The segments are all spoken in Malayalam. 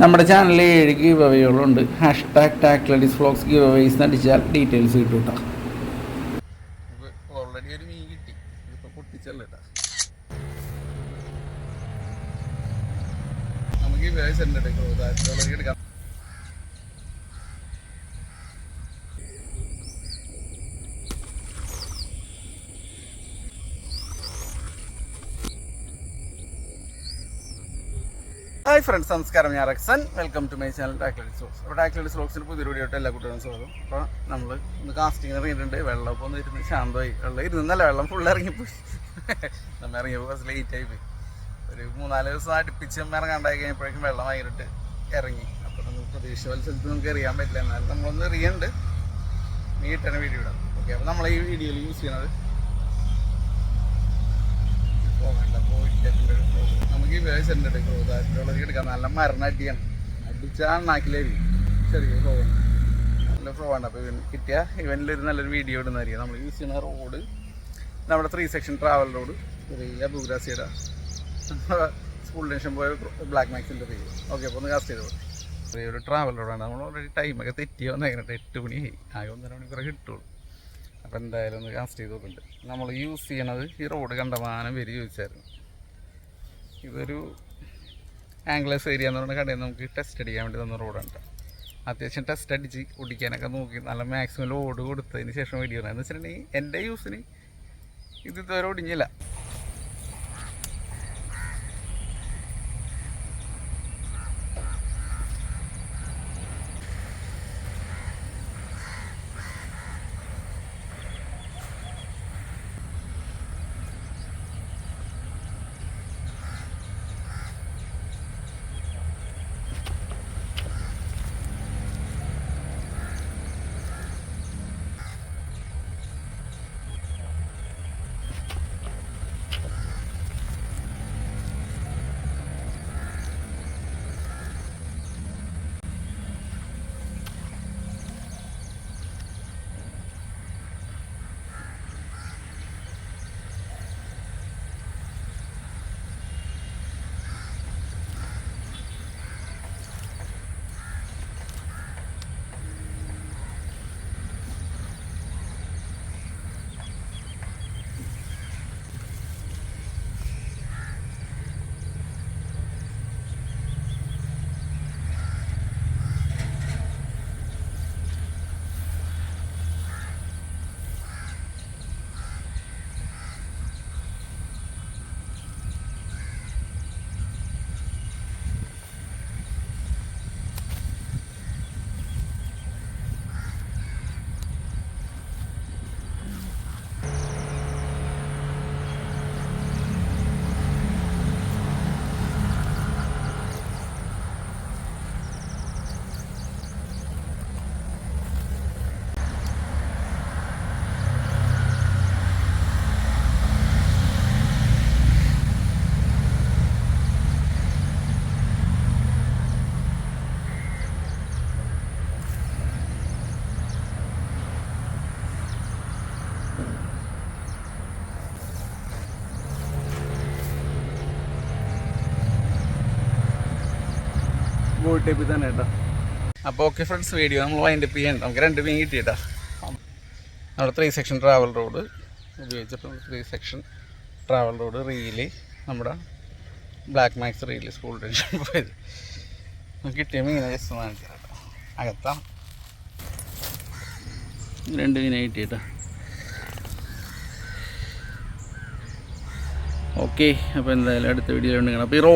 നമ്മുടെ ചാനലിൽ ഏഴ് ഗീവ് അവയുകളുണ്ട് ഹാഷ് ടാഗ് ടാക്ലഡിസ് ഫ്ലോക്സ് ഗീവ് അവേസ് അടിച്ചാൽ ഡീറ്റെയിൽസ് കിട്ടും കേട്ടോ. ഓൾറെഡി ഒരു കിട്ടി നമുക്ക് എടുക്കാം. ഹായ് ഫ്രണ്ട്സ് നമസ്കാരം. ഞാൻ Rexon. Welcome to my channel ടാക്ലഡി സോക്സ് അപ്പോൾ ടാക്ലഡി സോക്സിന് പുതിയ വീഡിയോ എല്ലാ കുട്ടികളും സ്വാഗതം. അപ്പോൾ നമ്മൾ ഇന്ന് കാസ്റ്റിംഗ് ഇറങ്ങിയിട്ടുണ്ട്. വെള്ളം ഇപ്പോൾ ഒന്ന് ഇരുന്ന് ശാന്തമായി. വെള്ളം ഇരുന്നല്ല വെള്ളം ഫുൾ ഇറങ്ങിപ്പോയി. നമ്മൾ ഇറങ്ങിയപ്പോൾ കുറച്ച് ലേറ്റ് ആയി പോയി. ഒരു മൂന്നാൽ ദിവസം അടുപ്പിച്ച് നമ്മൾ ഇറങ്ങാണ്ടായി കഴിഞ്ഞപ്പോഴേക്കും വെള്ളം വാങ്ങിയിട്ട് ഇറങ്ങി. അപ്പോൾ നമുക്ക് പ്രതീക്ഷ മത്സരത്തിൽ നമുക്ക് എറിയാൻ പറ്റില്ല. എന്നാലും നമ്മളൊന്ന് എറിയുന്നുണ്ട് നീട്ടാണ് വീഡിയോ ഇടാം. ഓക്കെ അപ്പോൾ നമ്മൾ ഈ വീഡിയോയിൽ യൂസ് ചെയ്യണത് പോകണ്ട പോയിട്ടില്ല നമുക്ക് ഈ വേഴ്സ് ഉണ്ട് ക്രോതാറ്റിലുള്ളത് എടുക്കാം. നല്ല മരണം അടിയാണ്. അടിച്ചാൽ ചെറിയ ഫ്ലോ ഉണ്ട് നല്ല ഫ്ലോ ആണ്. അപ്പോൾ കിട്ടിയ ഇവനിലൊരു നല്ലൊരു വീഡിയോ ഇടുന്നതായിരിക്കും. നമ്മൾ യൂസ് ചെയ്യുന്ന റോഡ് നമ്മുടെ ത്രീ സെക്ഷൻ ട്രാവൽ റോഡ് ചെറിയ ബുഗ്രാസിയുടെ സ്കൂൾ ടെൻഷൻ പോയ ബ്ലാക്ക് മാക്സിന്റെ പേര്. ഓക്കെ അപ്പോൾ ഒന്ന് കാസ്റ്റ് ചെയ്തോ? ചെറിയൊരു ട്രാവൽ റോഡാണ് നമ്മൾ ഓൾറെഡി ടൈമൊക്കെ തെറ്റി വന്നേക്കട്ടെ എട്ട് മണി. ആകെ ഒന്നര മണിക്കൂറെ കിട്ടുള്ളൂ അപ്പോൾ എന്തായാലും ഒന്ന് കാസ്റ്റ് ചെയ്ത് നോക്കുന്നുണ്ട് നമ്മൾ യൂസ് ചെയ്യണത് ഈ റോഡ് കണ്ടമാനം വരി ചോദിച്ചായിരുന്നു. ഇതൊരു ആംഗ്ലേസ് ഏരിയ എന്ന് പറഞ്ഞ കടയിൽ നമുക്ക് ടെസ്റ്റ് അടിക്കാൻ വേണ്ടി തന്ന റോഡുണ്ട് അത്യാവശ്യം ടെസ്റ്റ് അടിച്ച് ഓടിക്കാനൊക്കെ നോക്കി നല്ല മാക്സിമം ലോഡ് കൊടുത്തതിന് ശേഷം വീഡിയോ എന്ന് വെച്ചിട്ടുണ്ടെങ്കിൽ എന്റെ യൂസിന് ഇത് ഇതുവരെ ഒടിഞ്ഞില്ല. ടൈപ്പിൽ തന്നെ കേട്ടോ. അപ്പോൾ ഓക്കെ ഫ്രണ്ട്സ് വീഡിയോ നമ്മൾ വൈൻഡ് അപ്പ് ചെയ്യണ്ട നമുക്ക് രണ്ട് മീൻ കിട്ടിയിട്ടാ. നമ്മുടെ ത്രീ സെക്ഷൻ ട്രാവൽ റോഡ് ഉപയോഗിച്ചിട്ടുണ്ട് three section travel rod reel നമ്മുടെ Black Max reel spool tension പോയത്. നമുക്ക് കിട്ടിയ മീനെ ജസ്റ്റ് കാണിച്ചു കേട്ടോ. അകത്താ. രണ്ട് മീനെ കിട്ടിയിട്ടാ. ഓക്കെ അപ്പോൾ എന്തായാലും അടുത്ത വീഡിയോയിൽ ഉണ്ടെങ്കിൽ അപ്പോൾ ഈ റോ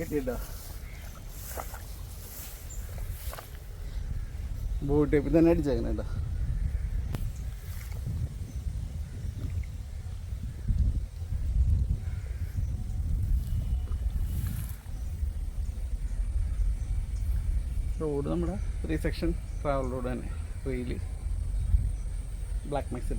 കിട്ടിയിട്ടോ? ബോട്ട് ഇപ്പം തന്നെ അടിച്ചേക്കണ കേട്ടോ റോഡ് നമ്മുടെ ത്രീ സെക്ഷൻ ട്രാവൽ റോഡ് തന്നെ. റെയിൽ ബ്ലാക്ക് മാക്സ്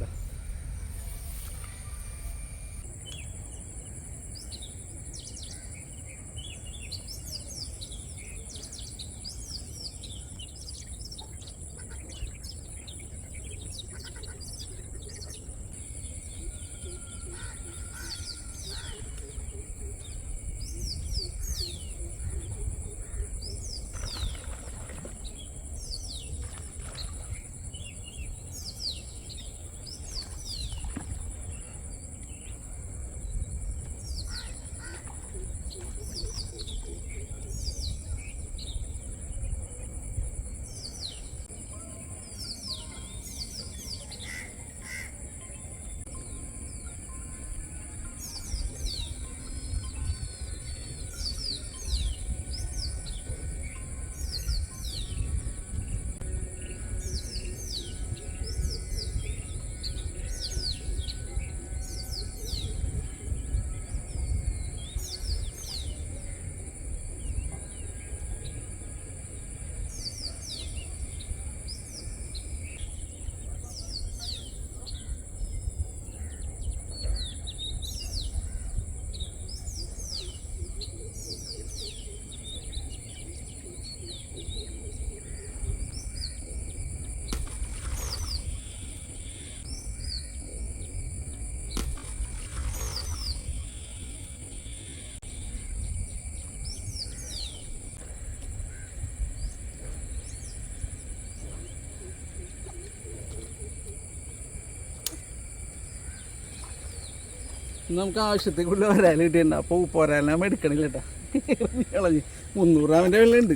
നമുക്ക് ആവശ്യത്തേക്കുള്ള ഒരാൾ കിട്ടിയിട്ടുണ്ട്. അപ്പോൾ ഉപ്പ് നമ്മൾ എടുക്കണില്ല കേട്ടോ കളഞ്ഞ് മുന്നൂറ് അവന്റെ വെള്ളം ഉണ്ട്